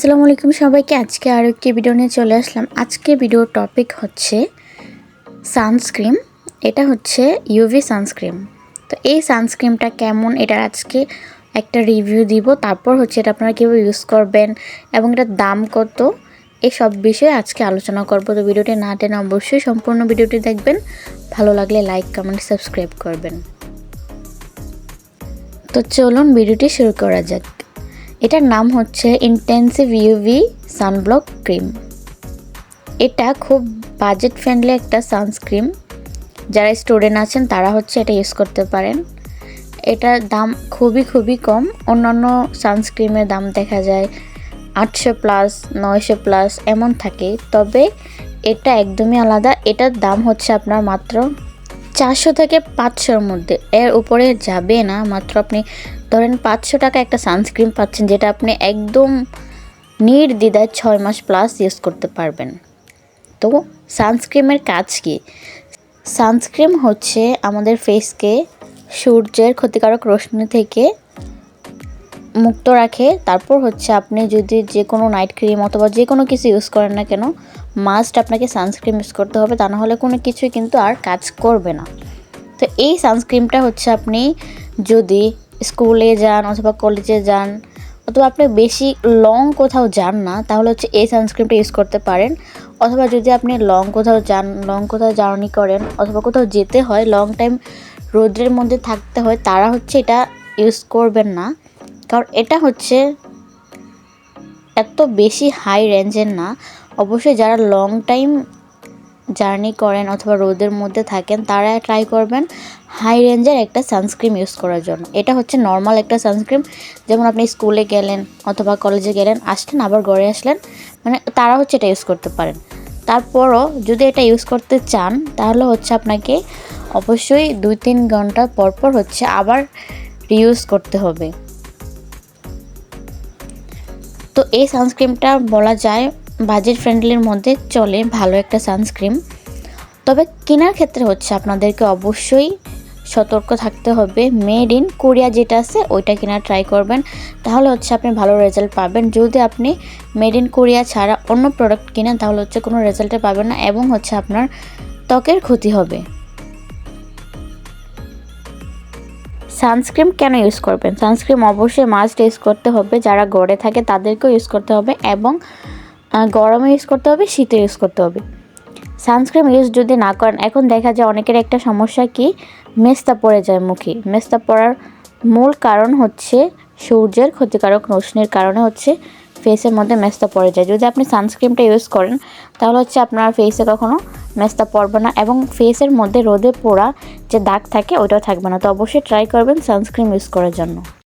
আসসালামু আলাইকুম সবাইকে। আজকে আরও একটি ভিডিও নিয়ে চলে আসলাম। আজকে ভিডিওর টপিক হচ্ছে সানস্ক্রিন এটা হচ্ছে ইউভি সানস্ক্রিন তো এই সানস্ক্রিনটা কেমন? এটার আজকে একটা রিভিউ দিব। তারপর হচ্ছে এটা আপনারা কীভাবে ইউজ করবেন এবং এটার দাম কত? এই সব বিষয়ে আজকে আলোচনা করব। তো ভিডিওটি না টেনে অবশ্যই সম্পূর্ণ ভিডিওটি দেখবেন। ভালো লাগলে লাইক কমেন্ট সাবস্ক্রাইব করবেন। তো চলুন ভিডিওটি শুরু করা যাক। এটার নাম হচ্ছে ইন্টেন্সিভ ইউভি সানব্লক ক্রিম এটা খুব বাজেট ফ্রেন্ডলি একটা সানস্ক্রিম যারা স্টুডেন্ট আছেন, তারা হচ্ছে এটা ইউজ করতে পারেন। এটার দাম খুবই খুবই কম। অন্যান্য সানস্ক্রিমের দাম দেখা যায় আটশো প্লাস নয়শো প্লাস এমন থাকে। তবে এটা একদমই আলাদা। এটার দাম হচ্ছে আপনার মাত্র চারশো থেকে পাঁচশোর মধ্যে। এর উপরে যাবে না। মাত্র আপনি ধরেন পাঁচশো টাকা একটা সানস্ক্রিন পাচ্ছেন যেটা আপনি একদম নির্দ্বিধায় ছয় মাস প্লাস ইউজ করতে পারবেন। তো সানস্ক্রিমের কাজ কি? সানস্ক্রিন হচ্ছে আমাদের ফেসকে সূর্যের ক্ষতিকারক রশ্মি থেকে মুক্ত রাখে। তারপর হচ্ছে আপনি যদি যে কোনো নাইট ক্রিম অথবা যে কোনো কিছু ইউজ করেন না কেন মাস্ট আপনাকে সানস্ক্রিম ইউজ করতে হবে। তা না হলে কোনো কিছুই কিন্তু আর কাজ করবে না। তো এই সানস্ক্রিনটা হচ্ছে আপনি যদি স্কুলে যান অথবা কলেজে যান, অথবা আপনি বেশি লং কোথাও যান না, তাহলে হচ্ছে এই সানস্ক্রিনটা ইউজ করতে পারেন। অথবা যদি আপনি লং কোথাও যান লং কোথাও জার্নি করেন, অথবা কোথাও যেতে হয় লং টাইম রোদ্রের মধ্যে থাকতে হয়, তারা হচ্ছে এটা ইউজ করবেন না। কারণ এটা হচ্ছে এত বেশি হাই রেঞ্জের না। অবশ্যই যারা লং টাইম জার্নি করেন অথবা রোদের মধ্যে থাকেন, তারা ট্রাই করবেন হাই রেঞ্জের একটা সানস্ক্রিন ইউজ করার জন্য। এটা হচ্ছে নর্মাল একটা সানস্ক্রিন যেমন আপনি স্কুলে গেলেন অথবা কলেজে গেলেন, আসলেন, আবার ঘরে আসলেন মানে তারা হচ্ছে এটা ইউজ করতে পারেন। তারপরও যদি এটা ইউজ করতে চান, তাহলে হচ্ছে আপনাকে অবশ্যই দুই তিন ঘণ্টা পরপর হচ্ছে আবার রিউজ করতে হবে। তো এই সানস্ক্রিনটা বলা যায় বাজেট ফ্রেন্ডলির মধ্যে চলে ভালো একটা সানস্ক্রিন তবে কেনার ক্ষেত্রে হচ্ছে আপনাদেরকে অবশ্যই সতর্ক থাকতে হবে। মেড ইন কোরিয়া যেটা আছে, ওইটা কেনার ট্রাই করবেন। তাহলে হচ্ছে আপনি ভালো রেজাল্ট পাবেন। যদি আপনি মেড ইন কোরিয়া ছাড়া অন্য প্রোডাক্ট কিনেন, তাহলে হচ্ছে কোনো রেজাল্টে পাবেন না এবং হচ্ছে আপনার ত্বকের ক্ষতি হবে। সানস্ক্রিন কেন ইউজ করবেন? সানস্ক্রিন অবশ্যই মাস্ট ইউজ করতে হবে। যারা গড়ে থাকে তাদেরকেও ইউজ করতে হবে এবং গরমে ইউজ করতে হবে, শীতে ইউজ করতে হবে। সানস্ক্রিন ইউজ যদি না করেন, এখন দেখা যায় অনেকের একটা সমস্যা কি? মেস্তা পড়ে যায় মুখে। মেস্তা পড়ার মূল কারণ হচ্ছে সূর্যের ক্ষতিকারক রশ্মির কারণে হচ্ছে ফেসের মধ্যে মেস্তা পড়ে যায়। যদি আপনি সানস্ক্রিনটা ইউজ করেন, তাহলে হচ্ছে আপনার ফেসে কখনো মেস্তা পড়বে না এবং ফেসের মধ্যে রোদে পোড়া যে দাগ থাকে ওইটাও থাকবে না। তো অবশ্যই ট্রাই করবেন সানস্ক্রিন ইউজ করার জন্য।